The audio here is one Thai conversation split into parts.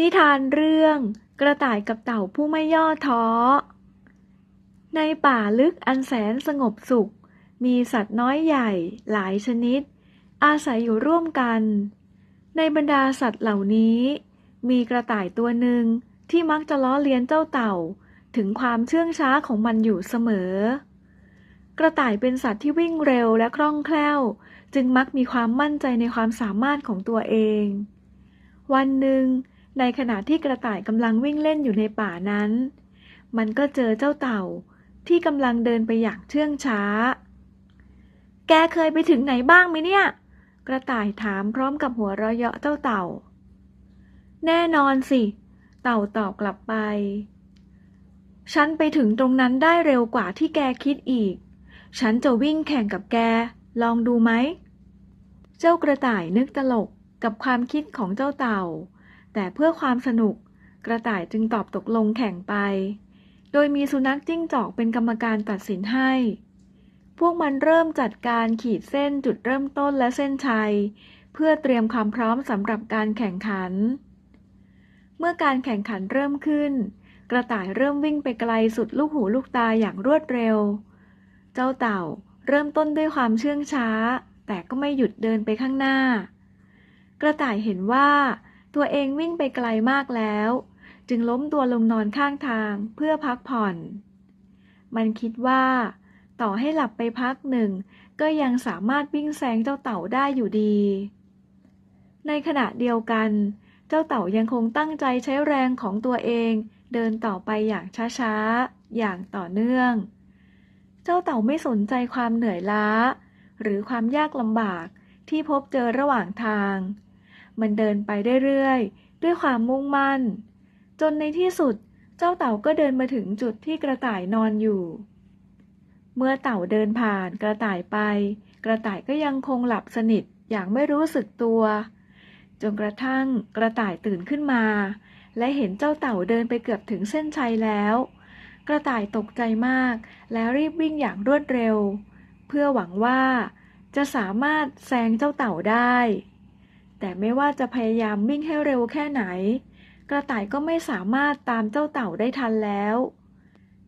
นิทานเรื่องกระต่ายกับเต่าผู้ไม่ย่อท้อ ในป่าลึกอันแสนสงบสุข มีสัตว์น้อยใหญ่หลายชนิด อาศัยอยู่ร่วมกัน ในบรรดาสัตว์เหล่านี้ มีกระต่ายตัวหนึ่งที่มักจะล้อเลียนเจ้าเต่าถึงความเชื่องช้าของมันอยู่เสมอ กระต่ายเป็นสัตว์ที่วิ่งเร็วและคล่องแคล่ว จึงมักมีความมั่นใจในความสามารถของตัวเอง วันหนึ่ง ในขณะที่กระต่ายกำลังวิ่งเล่นอยู่ในป่านั้น มันก็เจอเจ้าเต่าที่กำลังเดินไปอย่างเชื่องช้า แกเคยไปถึงไหนบ้างไหมเนี่ย กระต่ายถามพร้อมกับหัวเราะเยาะเจ้าเต่า แน่นอนสิ เต่าตอบกลับไป ฉันไปถึงตรงนั้นได้เร็วกว่าที่แกคิดอีก ฉันจะวิ่งแข่งกับแก ลองดูไหม เจ้ากระต่ายนึกตลกกับความคิดของเจ้าเต่า แต่เพื่อความสนุกกระต่ายจึงตอบตกลงแข่งไป โดยมีสุนัขจิ้งจอกเป็นกรรมการตัดสินให้ พวกมันเริ่มจัดการขีดเส้นจุดเริ่มต้นและเส้นชัย เพื่อเตรียมความพร้อมสำหรับการแข่งขัน เมื่อการแข่งขันเริ่มขึ้น กระต่ายเริ่มวิ่งไปไกลสุดลูกหูลูกตาอย่างรวดเร็ว เจ้าเต่าเริ่มต้นด้วยความเชื่องช้า แต่ก็ไม่หยุดเดินไปข้างหน้า กระต่ายเห็นว่า ตัวเองวิ่งไปไกลมากแล้ว จึงล้มตัวลงนอนข้างทางเพื่อพักผ่อน มันคิดว่า ต่อให้หลับไปพักหนึ่ง ก็ยังสามารถวิ่งแซงเจ้าเต่าได้อยู่ดี ในขณะเดียวกัน เจ้าเต่ายังคงตั้งใจใช้แรงของตัวเองเดินต่อไปอย่างช้าๆ อย่างต่อเนื่อง เจ้าเต่าไม่สนใจความเหนื่อยล้า หรือความยากลำบากที่พบเจอระหว่างทาง มันเดินไปเรื่อยๆ ด้วยความมุ่งมั่น จนในที่สุดเจ้าเต่าก็เดินมาถึงจุดที่กระต่ายนอนอยู่ เมื่อเต่าเดินผ่านกระต่ายไป กระต่ายก็ยังคงหลับสนิทอย่างไม่รู้สึกตัว จนกระทั่งกระต่ายตื่นขึ้นมา และเห็นเจ้าเต่าเดินไปเกือบถึงเส้นชัยแล้ว กระต่ายตกใจมาก แล้วรีบวิ่งอย่างรวดเร็ว เพื่อหวังว่าจะสามารถแซงเจ้าเต่าได้ แต่ไม่ว่าจะพยายามวิ่งให้เร็วแค่ไหน กระต่ายก็ไม่สามารถตามเจ้าเต่าได้ทันแล้ว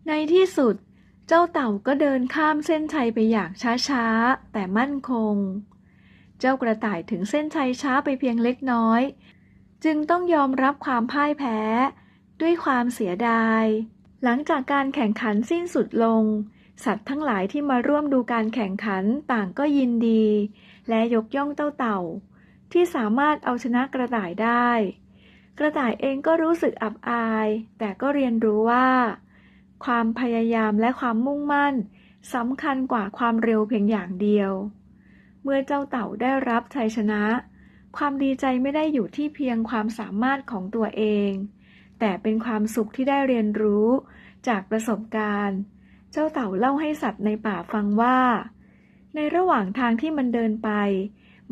ในที่สุด เจ้าเต่าก็เดินข้ามเส้นชัยไปอย่างช้าๆ แต่มั่นคง เจ้ากระต่ายถึงเส้นชัยช้าไปเพียงเล็กน้อย จึงต้องยอมรับความพ่ายแพ้ ด้วยความเสียดาย หลังจากการแข่งขันสิ้นสุดลงสัตว์ทั้งหลายที่มาร่วมดูการแข่งขันต่างก็ยินดี และยกย่องเจ้าเต่า ที่สามารถเอาชนะกระต่ายได้ กระต่ายเองก็รู้สึกอับอาย แต่ก็เรียนรู้ว่า ความพยายามและความมุ่งมั่นสำคัญกว่าความเร็วเพียงอย่างเดียว เมื่อเจ้าเต่าได้รับชัยชนะ ความดีใจไม่ได้อยู่ที่เพียงความสามารถของตัวเอง แต่เป็นความสุขที่ได้เรียนรู้ จากประสบการณ์ เจ้าเต่าเล่าให้สัตว์ในป่าฟังว่า ในระหว่างทางที่มันเดินไป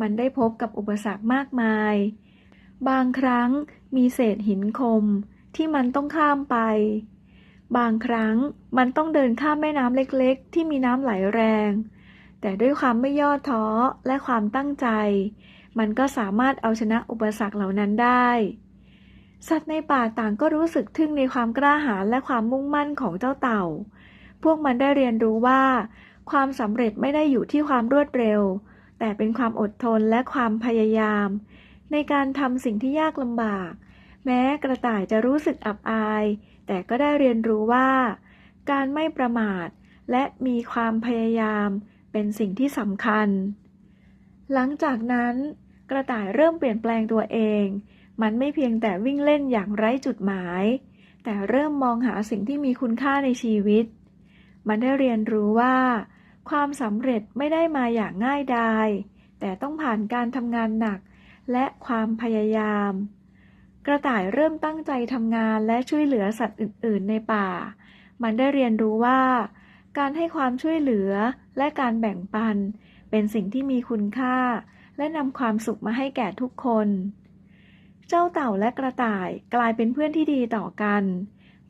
มันได้พบกับอุปสรรคมากมาย บางครั้งมีเศษหินคมที่มันต้องข้ามไป บางครั้งมันต้องเดินข้ามแม่น้ำเล็กๆ ที่มีน้ำไหลแรง แต่ด้วยความไม่ย่อท้อและความตั้งใจ มันก็สามารถเอาชนะอุปสรรคเหล่านั้นได้ สัตว์ในป่าต่างก็รู้สึกทึ่งในความกล้าหาญและความมุ่งมั่นของเจ้าเต่า พวกมันได้เรียนรู้ว่า ความสำเร็จไม่ได้อยู่ที่ความรวดเร็ว แต่เป็นความอดทนและความพยายาม ในการทำสิ่งที่ยากลำบาก แม้กระต่ายจะรู้สึกอับอาย แต่ก็ได้เรียนรู้ว่า การไม่ประมาท และมีความพยายาม เป็นสิ่งที่สำคัญ หลังจากนั้น กระต่ายเริ่มเปลี่ยนแปลงตัวเอง มันไม่เพียงแต่วิ่งเล่นอย่างไร้จุดหมาย แต่เริ่มมองหาสิ่งที่มีคุณค่าในชีวิต มันได้เรียนรู้ว่า ความสำเร็จไม่ได้มาอย่างง่ายดาย แต่ต้องผ่านการทำงานหนัก และความพยายาม กระต่ายเริ่มตั้งใจทำงานและช่วยเหลือสัตว์อื่น ๆ ในป่า มันได้เรียนรู้ว่า การให้ความช่วยเหลือและการแบ่งปัน เป็นสิ่งที่มีคุณค่า และนำความสุขมาให้แก่ทุกคน เจ้าเต่าและกระต่ายกลายเป็นเพื่อนที่ดีต่อกัน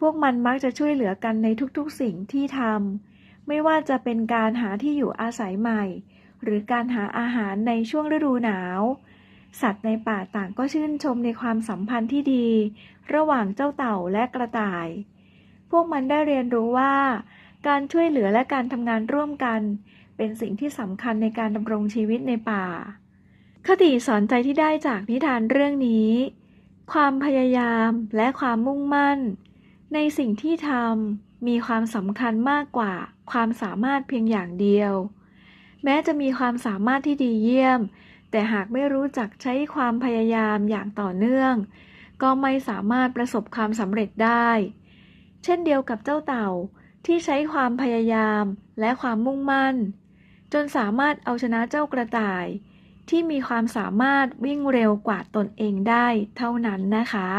พวกมันมักจะช่วยเหลือกันในทุกๆสิ่งที่ทำ ไม่ว่าจะเป็นการหาที่อยู่อาศัยใหม่ หรือการหาอาหารในช่วงฤดูหนาว สัตว์ในป่าต่างก็ชื่นชมในความสัมพันธ์ที่ดี ระหว่างเจ้าเต่าและกระต่าย พวกมันได้เรียนรู้ว่า การช่วยเหลือและการทำงานร่วมกัน เป็นสิ่งที่สำคัญในการดำรงชีวิตในป่า คติสอนใจที่ได้จากนิทานเรื่องนี้ ความพยายามและความมุ่งมั่น ในสิ่งที่ทำมีความสำคัญมากกว่า ความสามารถเพียงอย่างเดียว แม้จะมีความสามารถที่ดีเยี่ยม แต่หากไม่รู้จักใช้ความพยายามอย่างต่อเนื่อง ก็ไม่สามารถประสบความสำเร็จได้ เช่นเดียวกับเจ้าเต่าที่ใช้ความพยายามและความมุ่งมั่น จนสามารถเอาชนะเจ้ากระต่าย ที่มีความสามารถวิ่งเร็วกว่าตนเองได้เท่านั้นนะคะ